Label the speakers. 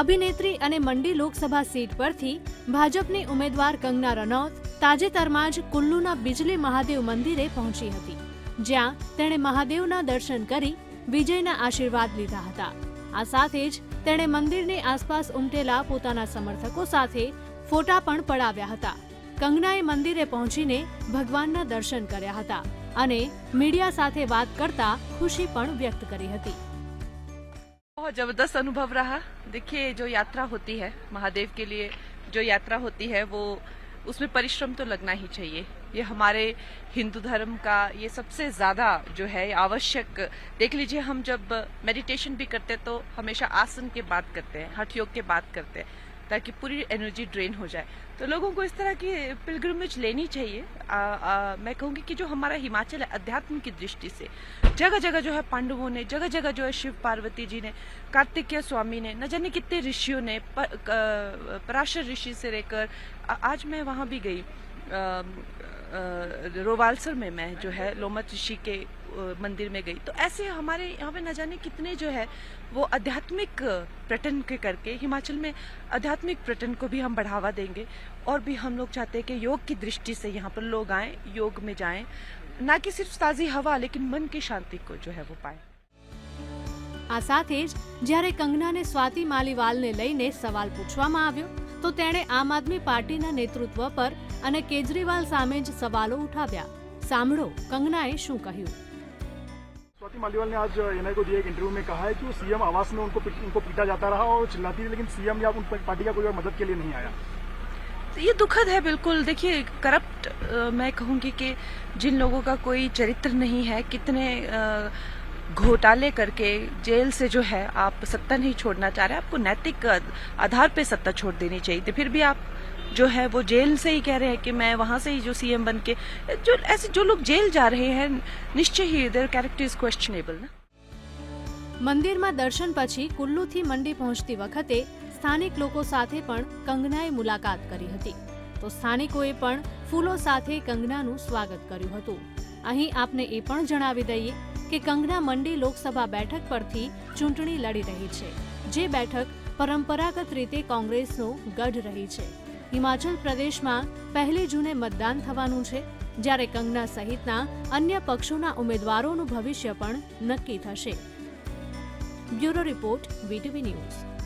Speaker 1: અભિનેત્રી અને મંડી લોકસભા સીટ પરથી ભાજપની ઉમેદવાર કંગના રનૌત તાજેતરમાં જ કુલ્લુના બિજલી મહાદેવ મંદિરે પહોંચી હતી, જ્યાં તેણે મહાદેવના દર્શન કરી વિજયના આશીર્વાદ લીધા હતા. આ સાથે જ તેણે મંદિરની આસપાસ ઉમટેલા પોતાના સમર્થકો સાથે ફોટા પણ પડાવ્યા હતા. કંગનાએ મંદિરે પહોંચીને ભગવાનના દર્શન કર્યા હતા અને મીડિયા સાથે વાત કરતા ખુશી પણ વ્યક્ત કરી હતી.
Speaker 2: बहुत ज़बरदस्त अनुभव रहा। देखिए, जो यात्रा होती है, महादेव के लिए जो यात्रा होती है, वो उसमें परिश्रम तो लगना ही चाहिए। ये हमारे हिंदू धर्म का ये सबसे ज़्यादा जो है आवश्यक। देख लीजिए, हम जब मेडिटेशन भी करते हैं तो हमेशा आसन के बात करते हैं, हठ योग के बात करते हैं। ताकि पूरी एनर्जी ड्रेन हो जाए। तो लोगों को इस तरह की पिलग्रमेज लेनी चाहिए। आ, आ, मैं कहूँगी कि जो हमारा हिमाचल है अध्यात्म की दृष्टि से जगह जगह जो है पांडवों ने जगह जगह जो है शिव पार्वती जी ने कार्तिकेय स्वामी ने न जाने कितने ऋषियों ने पराशर ऋषि से लेकर आज मैं वहाँ भी गई रोवालसर में मैं जो है लोमत ऋषि के मंदिर में गई तो ऐसे हमारे यहाँ पे न जाने कितने जो है वो आध्यात्मिक पर्यटन के करके हिमाचल में आध्यात्मिक पर्यटन को भी हम बढ़ावा देंगे और भी हम लोग चाहते हैं कि योग की दृष्टि से यहाँ पर लोग आए योग में जाएं ना कि सिर्फ ताज़ी हवा लेकिन मन की शांति को जो है वो पाए
Speaker 1: આ સાથે જ જ્યારે કંગનાને સ્વાતિ માલીવાલને લઈને સવાલ પૂછવામાં આવ્યો તો તેણે આમ આદમી પાર્ટીના નેતૃત્વ પર અને કેજરીવાલ સામે જ સવાલો ઉઠાવ્યા સાંભળો કંગનાએ શું કહ્યું
Speaker 3: स्वाति मालीवाल ने आज एनआई को दिए एक इंटरव्यू में कहा है कि वो सीएम आवास में उनको उनको पीटा जाता रहा और चिल्लाती रही लेकिन सीएम या उन पार्टी का कोई और मदद के लिए नहीं आया।
Speaker 2: तो ये दुखद है बिल्कुल। देखिए, करप्ट मैं कहूँगी कि जिन लोगों का कोई चरित्र नहीं है, कितने घोटाले करके जेल से जो है आप सत्ता नहीं छोड़ना चाह रहे आपको नैतिक आधार पे सत्ता छोड़ देनी चाहिए। थी फिर भी आप जो है वो जेल से ही कह रहे हैं कि मैं वहां से ही जो सीएम बन के जो ऐसे जो लोग जेल जा रहे हैं निश्चय ही देयर कैरेक्टर इज क्वेश्चनेबल ना
Speaker 1: મંદિરમાં દર્શન પછી કુલ્લુથી મંડી પહોંચતી વખતે સ્થાનિક લોકો સાથે પણ કંગનાએ મુલાકાત કરી હતી તો સ્થાનિકોએ પણ ફૂલો સાથે કંગનાનું સ્વાગત કર્યું હતું અહીં આપને એ પણ જણાવી દઈએ કે કંગના મંડી લોકસભા બેઠક પરથી ચૂંટણી લડી રહી છે જે બેઠક પરંપરાગત રીતે કોંગ્રેસનો ગઢ રહી છે હિમાચલ પ્રદેશમાં પહેલી જૂને મતદાન થવાનું છે, જ્યારે કંગના સહિતના અન્ય પક્ષોના ઉમેદવારોનું ભવિષ્ય પણ નક્કી થશે. Bureau report, VTV news.